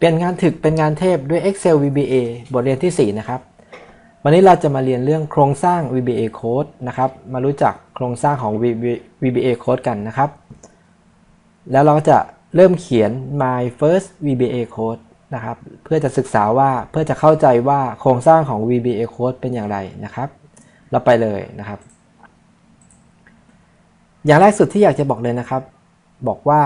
เปลี่ยนงานถึกเป็นงานเทพด้วย Excel VBA บทเรียนที่ 4 นะครับ วันนี้เราจะมาเรียนเรื่องโครงสร้าง VBA Code นะครับ มารู้จักโครงสร้างของ VBA Code กันนะครับ แล้วเราจะเริ่มเขียน my first VBA Code นะครับ เพื่อจะศึกษาว่าเพื่อจะเข้าใจว่าโครงสร้างของ VBA Code เป็นอย่างไรนะครับ เราไปเลยนะครับ อย่างแรกสุดที่อยากจะบอกเลยนะครับ บอกว่า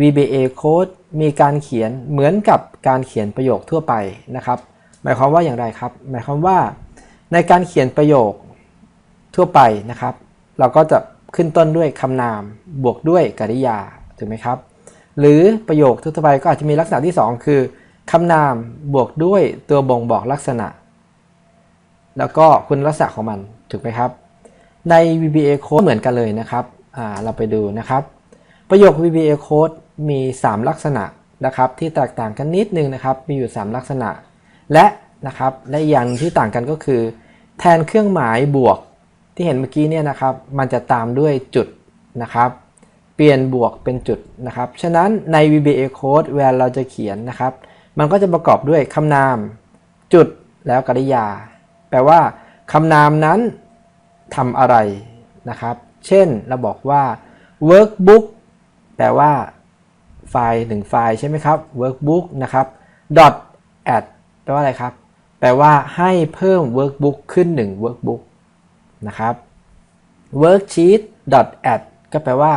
VBA Code มีการเขียนเหมือนกับการเขียนประโยคทั่วไปนะครับ หมายความว่าอย่างไรครับ หมายความว่า ในการเขียนประโยคทั่วไปนะครับ เราก็จะขึ้นต้นด้วยคำนามบวกด้วยกริยาถูกไหมครับ หรือประโยคทั่วไปก็อาจจะมีลักษณะที่ 2 คือคำนามบวกด้วยตัวบ่งบอกลักษณะ แล้วก็คุณลักษณะของมันถูกไหมครับ ใน VBA Code เหมือนกันเลยนะครับเราไปดูนะครับ ประโยค VBA Code มี 3 ลักษณะนะครับที่แตกต่างกันนิดนึงนะครับมีอยู่ 3 ลักษณะ และนะครับและอย่างที่ต่างกันก็คือ แทนเครื่องหมายบวกที่เห็นเมื่อกี้เนี่ยนะครับมันจะตามด้วยจุดนะครับ เปลี่ยนบวกเป็นจุดนะครับ ฉะนั้นใน VBA Code เวลาเราจะเขียนนะครับ มันก็จะประกอบด้วยคำนาม จุดแล้วกริยา แปลว่าคำนามนั้นทำอะไรนะครับ เช่นเราบอกว่า workbook แปลว่า ไฟล์หนึ่งไฟล์ใช่ไหมครับ workbook นะครับ dot add แปลว่าอะไรครับ แปลว่าให้เพิ่ม workbook ขึ้น 1 workbook นะครับ worksheet dot add ก็แปลว่า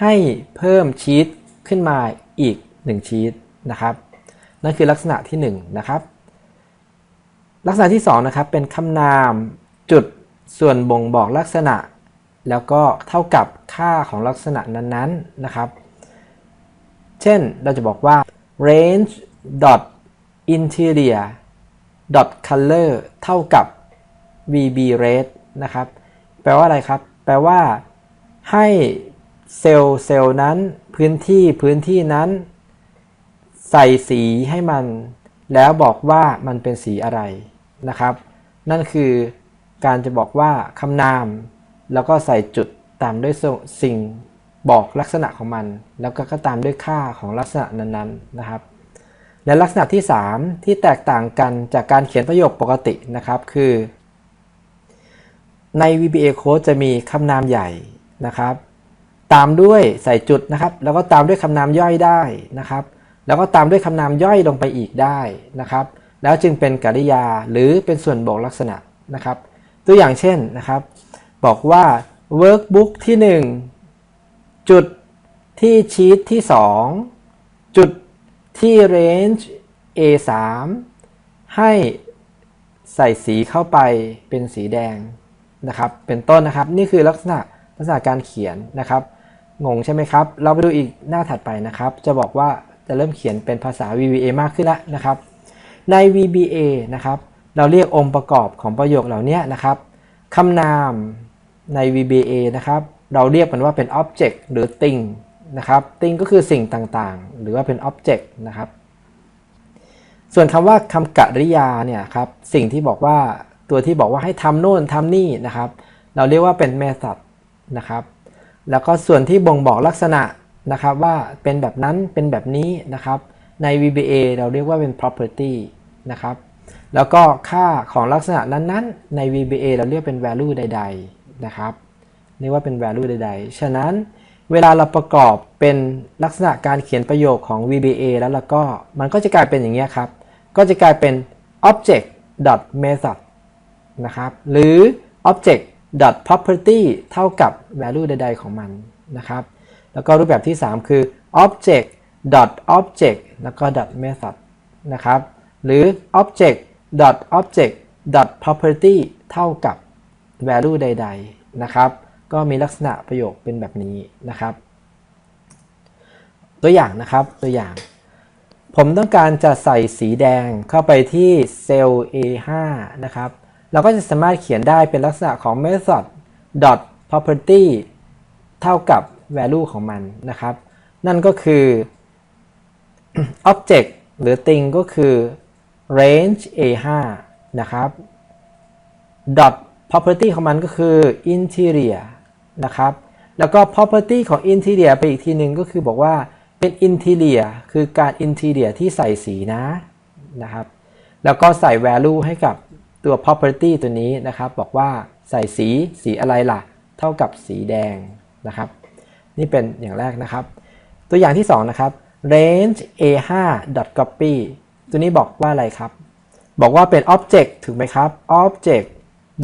ให้เพิ่มชีตขึ้นมาอีก 1 ชีตนะครับ นั่นคือลักษณะที่ 1 นะครับ ลักษณะที่ 2 นะครับ เป็นคำนามจุดส่วนบ่งบอกลักษณะ แล้วก็เท่ากับค่าของลักษณะนั้นๆนะครับ เช่นเราจะบอกว่า range dot interior dot color เท่ากับ vb red นะครับ แปลว่าอะไรครับ แปลว่า ให้เซลล์เซลล์นั้นพื้นที่พื้นที่นั้น ใส่สีให้มัน แล้วบอกว่ามันเป็นสีอะไรนะครับ นั่นคือการจะบอกว่าคำนาม แล้วก็ใส่จุดตามด้วยสิ่ง บอกลักษณะของมัน แล้วก็ตามด้วยค่าของลักษณะนั้นๆนะครับ และลักษณะที่ 3 ที่แตกต่างกันจากการเขียนประโยคปกตินะครับคือ ใน VBA Code จะมีคำนามใหญ่นะครับ ตามด้วยใส่จุดนะครับ แล้วก็ตามด้วยคำนามย่อยได้นะครับ แล้วก็ตามด้วยคำนามย่อยลงไปอีกได้นะครับ แล้วจึงเป็นกริยาหรือเป็นส่วนบอกลักษณะนะครับ ตัวอย่างเช่นนะครับ บอกว่า workbook ที่ 1 จุดที่ชีตที่ 2 จุดที่ range A3 ให้ใส่สีเข้าไปเป็นสีแดงนะครับ เป็นต้นนะครับ นี่คือลักษณะลักษณะการเขียนนะครับ งงใช่ไหมครับ เราไปดูอีกหน้าถัดไปนะครับ จะบอกว่าจะเริ่มเขียนเป็นภาษา VBA มากขึ้นแล้วนะครับ ใน VBA นะครับ เราเรียกองค์ประกอบของประโยคเหล่านี้นะครับคำนามใน VBA นะครับ เราเรียกมันว่าเป็น object หรือ thing นะครับ thing ก็คือสิ่งต่างๆ หรือว่าเป็น object นะครับ ส่วนคำว่าคำกริยาเนี่ยครับสิ่งที่บอกว่าตัวที่บอกว่าให้ทำโน่นทำนี่นะครับ เราเรียกว่าเป็น method นะครับ แล้วก็ส่วนที่บ่งบอกลักษณะนะครับว่าเป็นแบบนั้นเป็นแบบนี้นะครับใน VBA เราเรียกว่าเป็น property นะครับ แล้วก็ค่าของลักษณะนั้นๆ ใน VBA เราเรียกเป็น value ใด ๆ นะครับ เรียกว่าเป็น value ใด ๆ ฉะนั้นเวลาเราประกอบเป็นลักษณะการเขียนประโยคของ VBA แล้วเราก็มันก็จะกลายเป็นอย่างนี้ครับ ก็จะกลายเป็น object dot method นะครับ หรือ object dot property เท่ากับ value ใด ๆ ของมันนะครับ แล้วก็รูปแบบที่ 3 คือ object dot object แล้วก็ dot method นะครับ หรือ object dot object dot property เท่ากับ value ใด ๆ นะครับ ก็มีลักษณะประโยคเป็นแบบนี้นะครับ ตัวอย่างนะครับตัวอย่าง ผมต้องการจะใส่สีแดงเข้าไปที่เซลล์ A5 นะครับ เราก็จะสามารถเขียนได้เป็นลักษณะของ method dot property เท่ากับ value ของมันนะครับ นั่นก็คือ object หรือ thing ก็คือ range A5 นะครับ dot property ของมันก็คือ interior นะครับ แล้วก็ property ของ interior ไปอีกทีหนึ่งก็คือบอกว่าเป็น interior คือการ interior ที่ใส่สีนะนะครับ แล้วก็ใส่ value ให้กับตัว property ตัวนี้นะครับ บอกว่าใส่สีสีอะไรล่ะ เท่ากับสีแดงนะครับ นี่เป็นอย่างแรกนะครับ ตัวอย่างที่ 2 นะครับ range a5 copy ตัวนี้บอกว่าอะไรครับ บอกว่าเป็น object ถูกไหมครับ object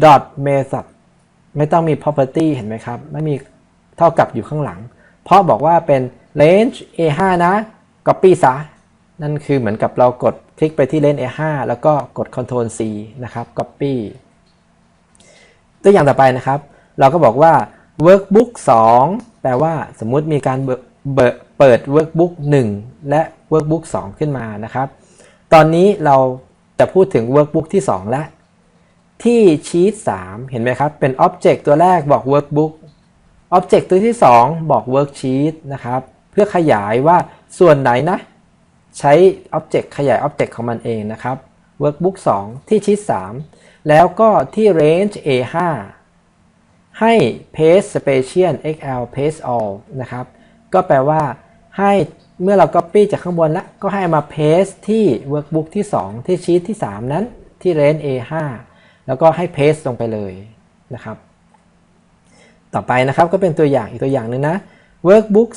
dot method ไม่ต้องมี property เห็นไหมครับ ไม่มีเท่ากับอยู่ข้างหลัง เพราะบอกว่าเป็น range a5 นะ copy ซะ นั่นคือเหมือนกับเรากดคลิกไปที่ range a5 แล้วก็กด control c นะครับ copy ตัวอย่างต่อไปนะครับ เราก็บอกว่า workbook 2 แปลว่าสมมุติมีการเปิด workbook 1 และ workbook 2 ขึ้นมานะครับ ตอนนี้เราจะพูดถึง workbook ที่ 2 แล้ว ที่ชีต3เห็นไหมครับ เป็น object ตัวแรกบอก workbook object ตัวที่ 2 บอก worksheet นะครับ เพื่อขยายว่าส่วนไหนนะ ใช้ object ขยาย object ของมันเองนะครับ workbook 2 ที่ชีต3แล้วก็ที่ range a5 ให้ paste special xl paste all นะครับ ก็แปลว่าให้เมื่อเรา copy จากข้างบนแล้วก็ให้มา paste ที่ workbook ที่ 2 ที่ชีตที่ 3 นั้นที่ range a5 แล้วก็ให้ paste ลงไปเลยนะครับ ต่อไปนะครับก็เป็นตัวอย่างอีกตัวอย่างหนึ่งนะ workbook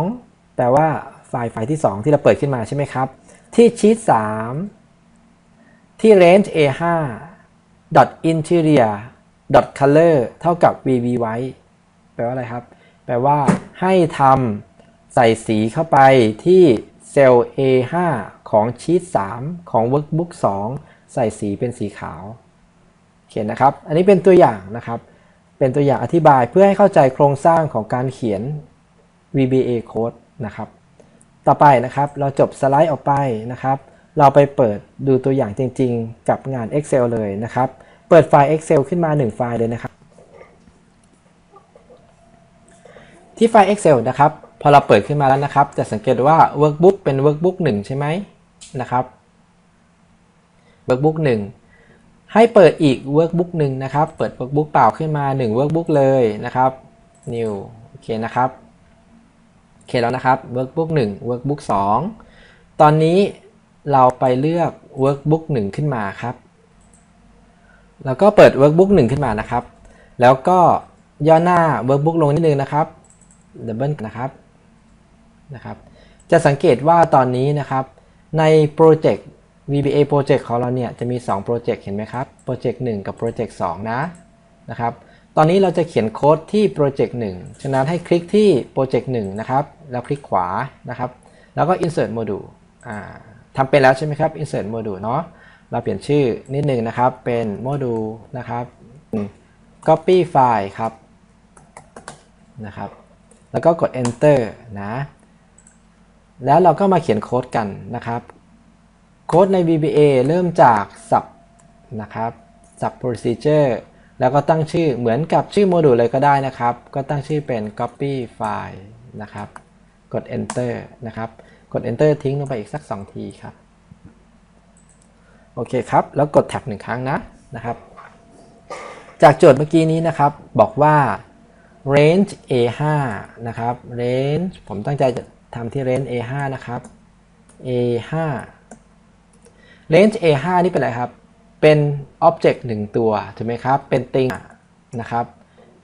2 แปลว่าไฟล์ไฟล์ที่ 2 ที่เราเปิดขึ้นมาใช่ไหมครับ ที่ชีต3 ที่ range a5 dot interior dot color เท่ากับ vb white แปลว่าอะไรครับ แปลว่าให้ทำใส่สีเข้าไปที่เซลล์ a5 ของชีต3 ของ workbook 2 ใส่สีเป็นสีขาว เขียนนะครับ อันนี้เป็นตัวอย่างนะครับ เป็นตัวอย่างอธิบายเพื่อให้เข้าใจโครงสร้างของการเขียน VBA code นะครับ ต่อไปนะครับ เราจบสไลด์ออกไปนะครับ เราไปเปิดดูตัวอย่างจริง ๆ กับงาน Excel เลยนะครับ เปิดไฟล์ Excel ขึ้นมา 1 ไฟล์เลยนะครับ ที่ไฟล์ Excel นะครับ พอเราเปิดขึ้นมาแล้วนะครับ จะสังเกตว่า workbook เป็น workbook 1 ใช่ไหมนะครับ workbook 1 ให้เปิดอีก workbook หนึ่งนะครับ เปิด workbook เปล่าขึ้นมา 1 workbook เลยนะครับ new โอเคนะครับ โอเคแล้วนะครับ workbook 1 workbook 2 ตอนนี้เราไปเลือก workbook 1 ขึ้นมาครับ แล้วก็เปิด workbook 1 ขึ้นมานะครับ แล้วก็ย่อหน้า workbook ลงนิดนึงนะครับ double นะครับ นะครับ จะสังเกตว่าตอนนี้นะครับ ในโปรเจกต์ VBA โปรเจกต์ของเราเนี่ยจะมี2โปรเจกต์เห็นไหมครับโปรเจกต์1กับโปรเจกต์2นะนะครับ ตอนนี้เราจะเขียนโค้ดที่โปรเจกต์1ฉะนั้นให้คลิกที่โปรเจกต์1นะครับ แล้วคลิกขวานะครับ แล้วก็ insert module ทำเป็นแล้วใช่ไหมครับ insert module เนาะเราเปลี่ยนชื่อนิดนึงนะครับ เป็น module นะครับ copy file ครับนะครับ แล้วก็กด enter นะ แล้วเราก็มาเขียนโค้ดกันนะครับ โค้ดใน VBA เริ่มจาก sub นะครับ sub procedure แล้วก็ตั้งชื่อเหมือนกับชื่อโมดูลเลยก็ได้นะครับ ก็ตั้งชื่อเป็น copy file นะครับ กด enter นะครับ กด enter ทิ้งลงไปอีกสัก 2 ทีครับ โอเคครับ แล้วกดแท็บหนึ่งครั้งนะนะครับ จากโจทย์เมื่อกี้นี้นะครับ บอกว่า range a5 นะครับ range ผมตั้งใจจะทำที่ range a5 นะครับ a5 range a5 นี่เป็นอะไรครับ เป็น object 1 ตัวถูกไหมครับ เป็นติงนะครับ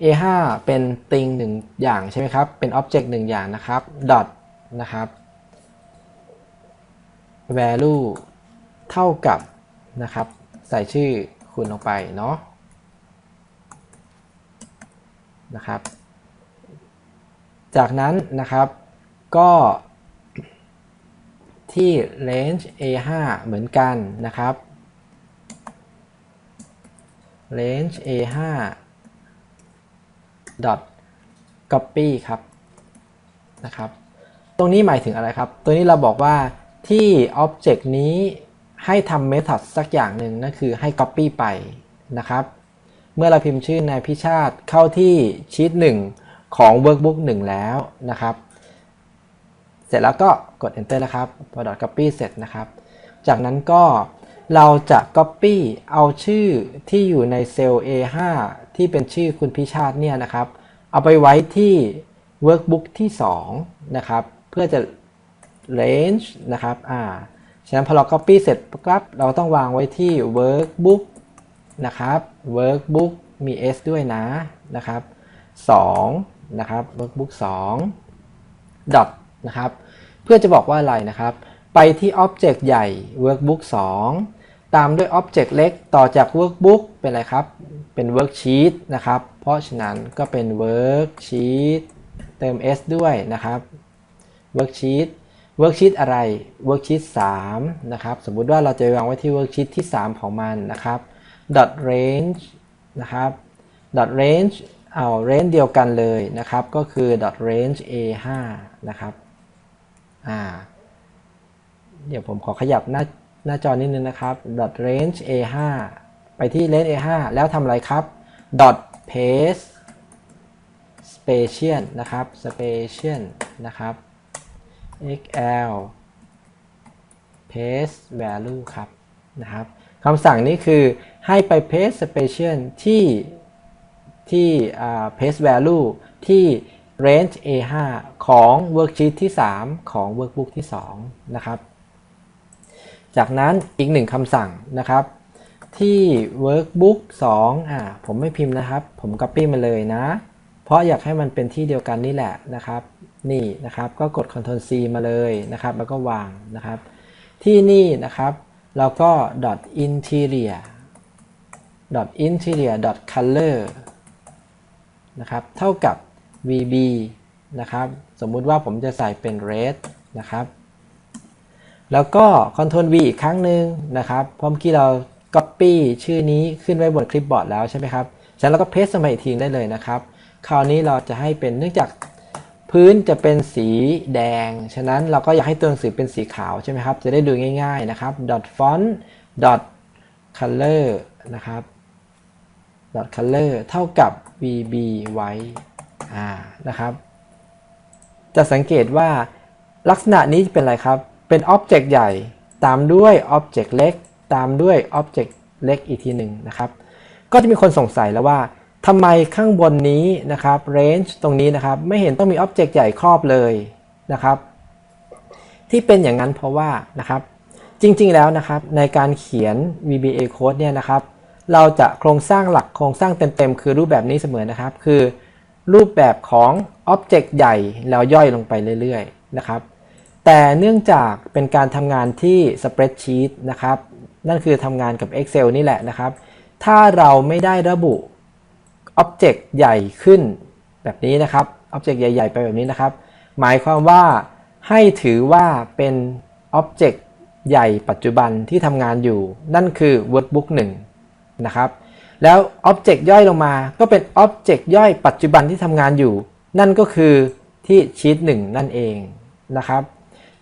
a5 เป็นติงหนึ่งอย่างใช่ไหมครับ เป็น object หนึ่งอย่างนะครับ dot นะครับ value เท่ากับนะครับ ใส่ชื่อคุณลงไปเนาะนะครับ จากนั้นนะครับก็ ที่ range a5 เหมือนกันนะครับ range a5 dot copy ครับนะครับ ตรงนี้หมายถึงอะไรครับ ตัวนี้เราบอกว่าที่ object นี้ให้ทำ method สักอย่างหนึ่งนั่นคือให้ copy ไปนะครับ เมื่อเราพิมพ์ชื่อนายพิชาติเข้าที่ชีต1ของ workbook 1 แล้วนะครับ เสร็จแล้วก็กด enter นะครับพอ copy เสร็จนะครับ จากนั้นก็เราจะ copy เอาชื่อที่อยู่ในเซลล์ A5 ที่เป็นชื่อคุณพิชาติเนี่ยนะครับ เอาไปไว้ที่ workbook ที่ 2 นะครับ เพื่อจะ range นะครับ อ่า ฉะนั้นพอเรา copy เสร็จปั๊บเราต้องวางไว้ที่ workbook นะครับ workbook มี s ด้วยนะ นะครับ2นะครับ workbook 2 dot นะครับ เพื่อจะบอกว่าอะไรนะครับ ไปที่ object ใหญ่ workbook 2 ตามด้วย object เล็กต่อจาก workbook เป็นอะไรครับ เป็น worksheet นะครับ เพราะฉะนั้นก็เป็น worksheet เติม s ด้วยนะครับ worksheet worksheet อะไร worksheet 3 นะครับ สมมุติว่าเราจะวางไว้ที่ worksheet ที่ 3 ของมันนะครับ dot range นะครับ dot range เอา range เดียวกันเลยนะครับ ก็คือ dot range a5 นะครับ อ่า เดี๋ยวผมขอขยับหน้าหน้าจอนิดนึงนะครับ dot range a5 ไปที่ range a5 แล้วทำอะไรครับ dot paste special นะครับ special นะครับ xl paste value ครับนะครับคำสั่งนี้คือให้ไป paste special ที่ที่ paste value ที่ range a5 ของ worksheet ที่ 3 ของ workbook ที่ 2 นะครับ จากนั้นอีกหนึ่งคำสั่งนะครับ ที่ workbook 2อ่าผมไม่พิมพ์นะครับ ผม copy มาเลยนะ เพราะอยากให้มันเป็นที่เดียวกันนี่แหละนะครับ นี่นะครับก็กด Ctrl C มาเลยนะครับ แล้วก็วางนะครับ ที่นี่นะครับ เราก็ dot interior dot interior dot color นะครับ เท่ากับ vb นะครับ สมมุติว่าผมจะใส่เป็น red นะครับ แล้วก็ Ctrl V อีกครั้งหนึ่งนะครับเพราะเมื่อกี้เรา Copy ชื่อนี้ขึ้นไว้บนคลิปบอร์ดแล้วใช่ไหมครับฉะนั้นเราก็ paste ลงมาอีกทีได้เลยนะครับ คราวนี้เราจะให้เป็นเนื่องจากพื้นจะเป็นสีแดง ฉะนั้นเราก็อยากให้ตัวหนังสือเป็นสีขาวใช่ไหมครับ จะได้ดูง่ายๆนะครับ dot font dot color นะครับ dot color เท่ากับ vb white อ่านะครับ จะสังเกตว่าลักษณะนี้เป็นอะไรครับ เป็นอ็อบเจกต์ใหญ่ ตามด้วยอ็อบเจกต์เล็ก ตามด้วยอ็อบเจกต์เล็กอีกทีหนึ่งนะครับ ก็จะมีคนสงสัยแล้วว่าทำไมข้างบนนี้นะครับ range ตรงนี้นะครับ ไม่เห็นต้องมีอ็อบเจกต์ใหญ่ครอบเลยนะครับ ที่เป็นอย่างนั้นเพราะว่านะครับ จริงๆแล้วนะครับ ในการเขียน VBA code เนี่ยนะครับ เราจะโครงสร้างหลักโครงสร้างเต็มๆ คือรูปแบบนี้เสมอนะครับ คือ รูปแบบของ Object ใหญ่แล้วย่อยลงไปเรื่อยๆนะครับแต่เนื่องจากเป็นการทำงานที่ Spreadsheet นะครับ นั่นคือทำงานกับ Excel นี่แหละนะครับ ถ้าเราไม่ได้ระบุ Object ใหญ่ขึ้นแบบนี้นะครับ Object ใหญ่ ๆ ไปแบบนี้นะครับ หมายความว่าให้ถือว่าเป็น Object ใหญ่ปัจจุบันที่ทำงานอยู่ นั่นคือ Workbook 1 นะครับ แล้ว Object ย่อยลงมา ก็เป็น Object ย่อยปัจจุบันที่ทำงานอยู่ นั่นก็คือที่ชีต1นั่นเองนะครับ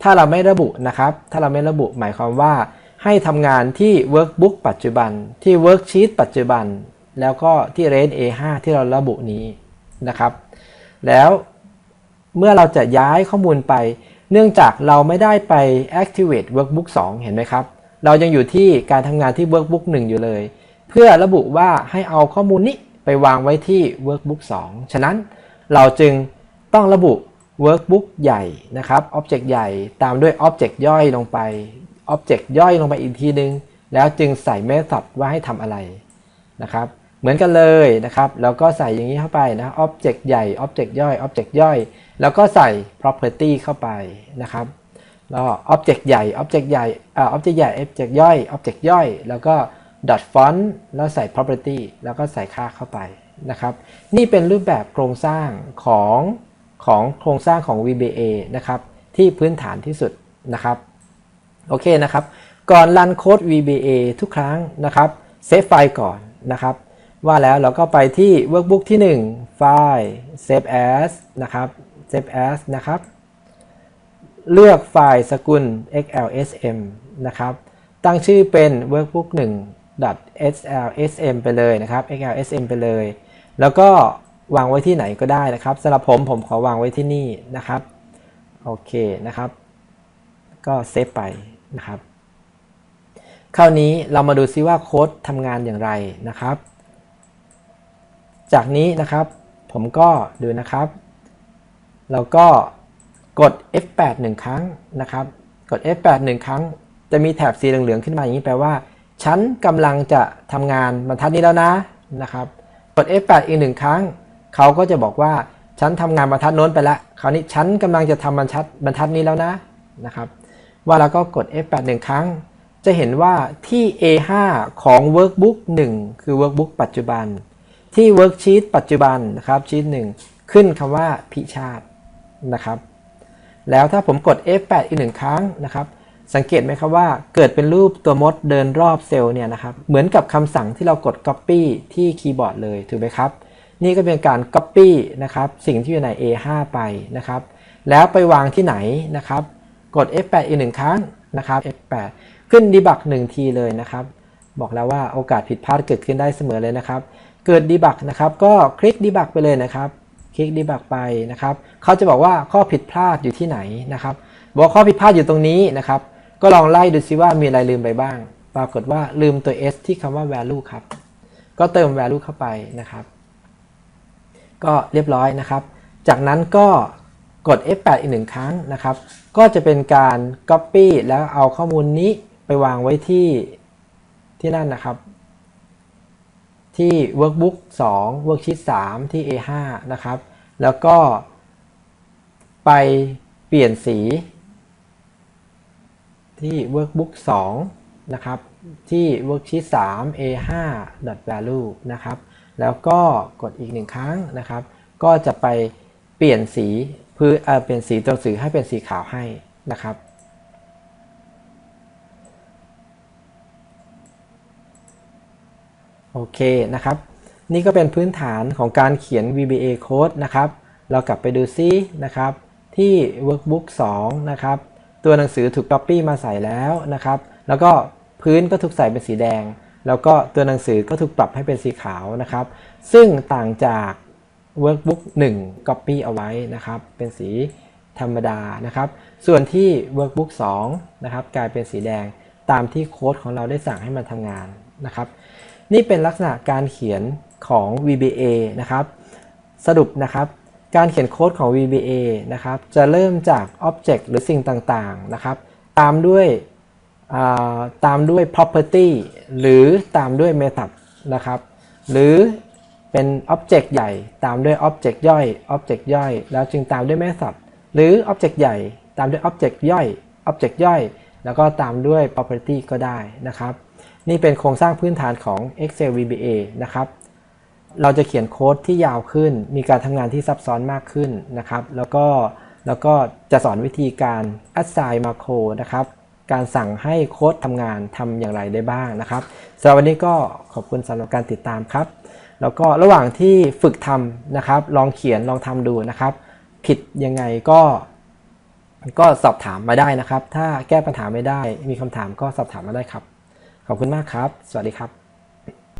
ถ้าเราไม่ระบุนะครับ ถ้าเราไม่ระบุหมายความว่า ให้ทำงานที่ Workbook ปัจจุบันที่ Worksheet ปัจจุบัน แล้วก็ที่ Range A5 ที่เราระบุนี้นะครับ แล้วเมื่อเราจะย้ายข้อมูลไป เนื่องจากเราไม่ได้ไป activate workbook 2 เห็นไหมครับ เรายังอยู่ที่การทำงานที่ workbook 1 อยู่เลย เพื่อระบุว่าให้เอาข้อมูลนี้ไปวางไว้ที่ workbook 2 ฉะนั้นเราจึงต้องระบุ workbook ใหญ่นะครับ object ใหญ่ตามด้วย object ย่อยลงไป object ย่อยลงไปอีกทีนึง แล้วจึงใส่ method ว่าให้ทำอะไรนะครับเหมือนกันเลยนะครับแล้วก็ใส่อย่างนี้เข้าไปนะ object ใหญ่ object ย่อย object ย่อย แล้วก็ใส่ property เข้าไปนะครับแล้ว object ใหญ่ object ใหญ่อ่า object ใหญ่ object ย่อย object ย่อย แล้วก็ font แล้วใส่ property แล้วก็ใส่ค่าเข้าไปนะครับ นี่เป็นรูปแบบโครงสร้างของของโครงสร้างของ VBA นะครับ ที่พื้นฐานที่สุดนะครับโอเคนะครับ ก่อนรันโค้ด VBA ทุกครั้งนะครับเซฟไฟล์ก่อนนะครับ ว่าแล้วเราก็ไปที่ workbook ที่ 1 ไฟล์ save as นะครับ save as นะครับ เลือกไฟล์สกุล xlsm นะครับ ตั้งชื่อเป็น workbook 1 .slsm ไปเลยนะครับ xlsm ไปเลย แล้วก็วางไว้ที่ไหนก็ได้นะครับสำหรับผมผมขอวางไว้ที่นี่นะครับ โอเคนะครับ ก็เซฟไปนะครับ คราวนี้เรามาดูซิว่าโค้ดทำงานอย่างไรนะครับ จากนี้นะครับผมก็ดูนะครับเราก็กด F8 หนึ่งครั้งนะครับ กด F8 หนึ่งครั้ง จะมีแถบสีเหลืองๆขึ้นมาอย่างนี้แปลว่า ฉันกำลังจะทำงานบรรทัดนี้แล้วนะนะครับกด F8 อีกหนึ่งครั้ง เขาก็จะบอกว่าฉันทำงานบรรทัดโน้นไปแล้วคราวนี้ฉันกำลังจะทำบรรทัดบรรทัดนี้แล้วนะนะครับว่าแล้วก็กด F8 หนึ่งครั้ง จะเห็นว่าที่ A5 ของ Workbook 1 คือ Workbook ปัจจุบัน ที่ Worksheet ปัจจุบันนะครับชีต1 ขึ้นคำว่าพิชาตนะครับแล้วถ้าผมกด F8 อีกหนึ่งครั้งนะครับ สังเกตไหมครับว่าเกิดเป็นรูปตัวมดเดินรอบเซลล์เนี่ยนะครับเหมือนกับคำสั่งที่เรากด Copy ที่คีย์บอร์ดเลยถูกไหมครับ นี่ก็เป็นการ Copy นะครับสิ่งที่อยู่ใน A5 ไปนะครับ แล้วไปวางที่ไหนนะครับ กด F8 อีกหนึ่งครั้งนะครับ F8 ขึ้น Debug 1ทีเลยนะครับ บอกแล้วว่าโอกาสผิดพลาดเกิดขึ้นได้เสมอเลยนะครับ เกิด Debug นะครับ ก็คลิก Debug ไปเลยนะครับ คลิก Debug ไปนะครับเขาจะบอกว่าข้อผิดพลาดอยู่ที่ไหนนะครับ บอกข้อผิดพลาดอยู่ตรงนี้นะครับ ก็ลองไล่ดูซิว่ามีอะไรลืมไปบ้าง ปรากฏว่าลืมตัว s ที่คำว่า value ครับ ก็เติม value เข้าไปนะครับ ก็เรียบร้อยนะครับ จากนั้นก็กด F8 อีกหนึ่งครั้งนะครับ ก็จะเป็นการ Copy แล้วเอาข้อมูลนี้ไปวางไว้ที่ที่นั่นนะครับ ที่ Workbook 2 Worksheet 3 ที่ A5 นะครับ แล้วก็ไปเปลี่ยนสี ที่ Workbook 2 นะครับ ที่ Worksheet 3 A5 value นะครับ แล้วก็กดอีกหนึ่งครั้งนะครับ ก็จะไปเปลี่ยนสีพื้นเอ่อเปลี่ยนสีตัวหนังสือให้เป็นสีขาวให้นะครับโอเคนะครับ นี่ก็เป็นพื้นฐานของการเขียน VBA code นะครับ เรากลับไปดูซินะครับ ที่ workbook 2 นะครับ ตัวหนังสือถูก copy มาใส่แล้วนะครับ แล้วก็พื้นก็ถูกใส่เป็นสีแดง แล้วก็ตัวหนังสือก็ถูกปรับให้เป็นสีขาวนะครับ ซึ่งต่างจาก workbook 1 copy เอาไว้นะครับ เป็นสีธรรมดานะครับ ส่วนที่ workbook 2 นะครับ กลายเป็นสีแดงตามที่โค้ดของเราได้สั่งให้มันทำงานนะครับ นี่เป็นลักษณะการเขียนของ VBA นะครับ สรุปนะครับ การเขียนโค้ดของ VBA นะครับจะเริ่มจาก Object หรือสิ่งต่างๆนะครับตามด้วยาตามด้วย property หรือตามด้วย method นะครับหรือเป็น Object ใหญ่ ตามด้วย Object ย่อย Object ย่อย แล้วจึงตามด้วย method หรือ Object ใหญ่ ตามด้วย Object ย่อย Object ย่อย แล้วก็ตามด้วย property ก็ได้นะครับ นี่เป็นโครงสร้างพื้นฐานของ Excel VBA นะครับ เราจะเขียนโค้ดที่ยาวขึ้น มีการทำงานที่ซับซ้อนมากขึ้นนะครับ แล้วก็แล้วก็จะสอนวิธีการ assign macro นะครับ การสั่งให้โค้ดทำงานทำอย่างไรได้บ้างนะครับสำหรับวันนี้ก็ขอบคุณสำหรับการติดตามครับ แล้วก็ระหว่างที่ฝึกทำนะครับ ลองเขียนลองทำดูนะครับ ผิดยังไงก็ก็สอบถามมาได้นะครับ ถ้าแก้ปัญหาไม่ได้ มีคำถามก็สอบถามมาได้ครับ ขอบคุณมากครับ สวัสดีครับ